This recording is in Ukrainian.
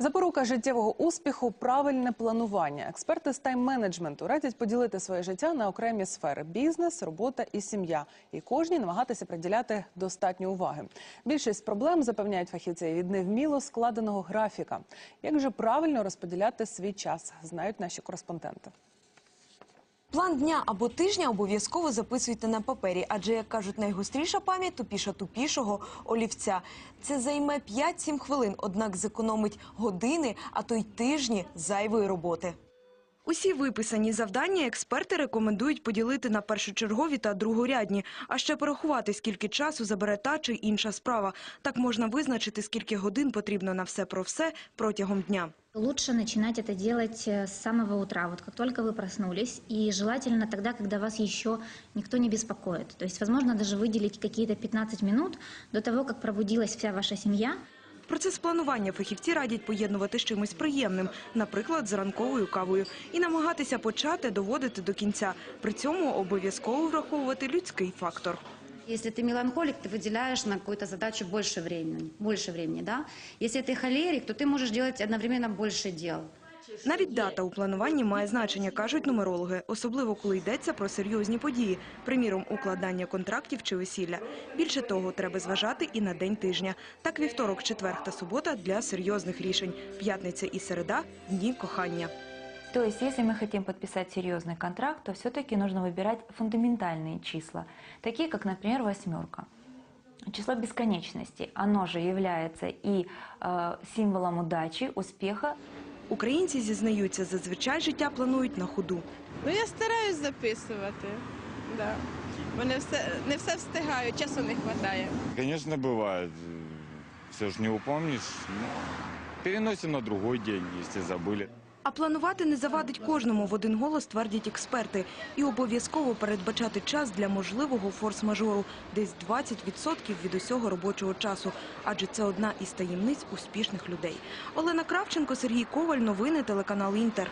Запорука життєвого успіху правильне планування. Експерти з тайм-менеджменту радять поділити своє життя на окремі сфери: бізнес, робота і сім'я. І кожній намагатися приділяти достатньо уваги. Більшість проблем запевняють фахівці від невміло складеного графіка. Як же правильно розподіляти свій час, знають наші кореспонденти. План дня або тижня обов'язково записуйте на папері, адже, як кажуть, найгостріша пам'ять тупіша тупішого олівця. Це займе 5-7 хвилин, однак зекономить години, а то й тижні зайвої роботи. Усі виписані завдання експерти рекомендують поділити на першочергові та другорядні, а ще порахувати, скільки часу забере та чи інша справа. Так можна визначити, скільки годин потрібно на все про все протягом дня. Лучше начинать это делать э, с самого утра, вот как только вы проснулись, и желательно тогда, когда вас еще никто не беспокоит. То есть, возможно, даже выделить какие-то 15 минут до того, как пробудилась вся ваша семья, Процес планування фахівці радять поєднувати з чимось приємним, наприклад, з ранковою кавою, і намагатися почати доводити до кінця. При цьому обов'язково враховувати людський фактор. Если ты меланхолик, ты выделяешь на какую-то задачу больше времени, больше времени, да? Если ты холерик, то ты можешь делать одновременно больше дел. Навіть дата у плануванні має значення, кажуть нумерологи, особливо коли йдеться про серйозні події, приміром, укладання контрактів чи весілля. Більше того, треба зважати і на день тижня. Так вівторок, четвер та субота для серйозних рішень. П'ятниця і середа дні кохання. То есть, если мы хотим подписать серьезный контракт, то все-таки нужно выбирать фундаментальные числа, такие как, например, восьмерка. Число бесконечности, оно же является и э, символом удачи, успеха. Українці зізнаються, зазвичай життя планують на ходу. Ну, я стараюсь записувати. Да. Вони все, не все встигають, часу не вистачає. Звісно, буває. Все ж не упомніш, Ну, Переносимо на другий день, якщо забыли. А планувати не завадить кожному, в один голос твердять експерти. І обов'язково передбачати час для можливого форс-мажору, десь 20% від усього робочого часу. Адже це одна із таємниць успішних людей. Олена Кравченко, Сергій Коваль, новини телеканал Інтер.